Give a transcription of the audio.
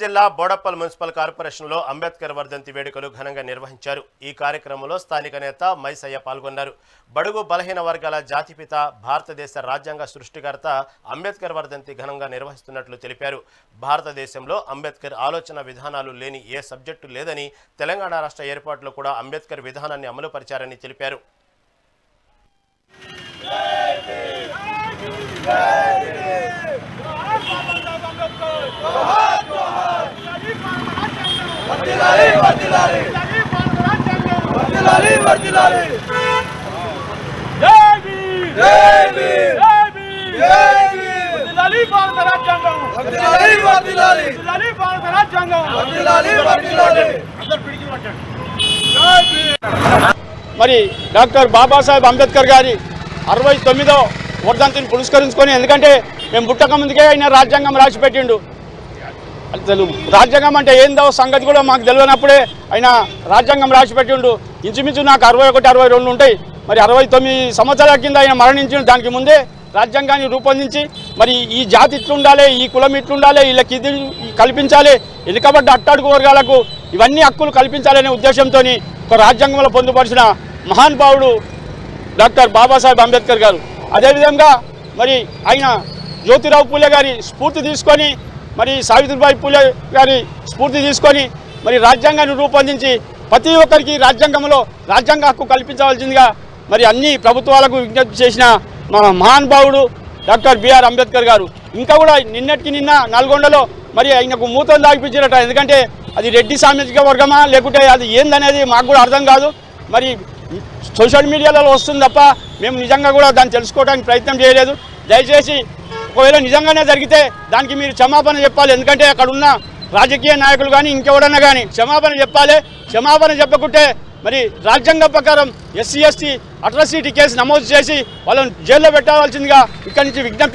జిల్లా బోడప్పల్ మున్సిపల్ కార్పొరేషన్లో అంబేద్కర్ వర్ధంతి వేడుకలు ఘనంగా నిర్వహించారు. ఈ కార్యక్రమంలో స్థానిక నేత మైసయ్య పాల్గొన్నారు. బడుగు బలహీన వర్గాల జాతిపిత భారతదేశ రాజ్యాంగ సృష్టికర్త అంబేద్కర్ వర్ధంతి ఘనంగా నిర్వహిస్తున్నట్లు తెలిపారు. భారతదేశంలో అంబేద్కర్ ఆలోచన విధానాలు లేని ఏ సబ్జెక్టు లేదని తెలంగాణ రాష్ట్ర ఏర్పాటులో కూడా అంబేద్కర్ విధానాన్ని అమలుపరిచారని తెలిపారు. వర్ధిల్లాలి మరి డాక్టర్ బాబాసాహెబ్ అంబేద్కర్ గారి అరవై తొమ్మిదో వర్ధంతిని పురస్కరించుకొని ఎందుకంటే మేము పుట్టక ముందుకే ఆయన రాజ్యాంగం రాసిపెట్టిండు. తెలుగు. రాజ్యాంగం అంటే ఏందో సంగతి కూడా మాకు తెలియనప్పుడే ఆయన రాజ్యాంగం రాసి పెట్టిండు ఇంచుమించు నాకు అరవై ఒకటి అరవై రెండు ఉంటాయి. మరి అరవై తొమ్మిది సంవత్సరాల కింద ఆయన మరణించిన దానికి ముందే రాజ్యాంగాన్ని రూపొందించి మరి ఈ జాతి ఇట్లుండాలి ఈ కులం ఇట్లుండాలి వీళ్ళకి ఇది కల్పించాలి వెనుకబడ్డ అట్టడుగు వర్గాలకు ఇవన్నీ హక్కులు కల్పించాలనే ఉద్దేశంతో ఒక రాజ్యాంగంలో పొందుపరిచిన మహానుభావుడు డాక్టర్ బాబాసాహెబ్ అంబేద్కర్ గారు. అదేవిధంగా మరి ఆయన జ్యోతిరావు పూలే గారి స్ఫూర్తి తీసుకొని మరి సావిత్రిబాయి పూలే గారి స్ఫూర్తి తీసుకొని మరి రాజ్యాంగాన్ని రూపొందించి ప్రతి ఒక్కరికి రాజ్యాంగంలో రాజ్యాంగ హక్కు కల్పించవలసిందిగా మరి అన్ని ప్రభుత్వాలకు విజ్ఞప్తి చేసిన మన మహానుభావుడు డాక్టర్ బిఆర్ అంబేద్కర్ గారు. ఇంకా కూడా నిన్నటికి నిన్న నల్గొండలో మరి ఆయనకు మూతం దాగిపించారట ఎందుకంటే అది రెడ్డి సామాజిక వర్గమా లేకుంటే అది ఏందనేది మాకు కూడా అర్థం కాదు. మరి సోషల్ మీడియాలో వస్తుంది తప్ప మేము నిజంగా కూడా దాన్ని తెలుసుకోవడానికి ప్రయత్నం చేయలేదు. దయచేసి ఒకవేళ నిజంగానే జరిగితే దానికి మీరు క్షమాపణ చెప్పాలి. ఎందుకంటే అక్కడ ఉన్న రాజకీయ నాయకులు కానీ ఇంకెవడన్నా కానీ క్షమాపణ చెప్పాలి. క్షమాపణ చెప్పకుంటే మరి రాజ్యాంగ ప్రకారం ఎస్సీ ఎస్టీ అట్రాసిటీ కేసు నమోదు చేసి వాళ్ళని జైల్లో పెట్టాల్సిందిగా ఇక్కడి నుంచి విజ్ఞప్తి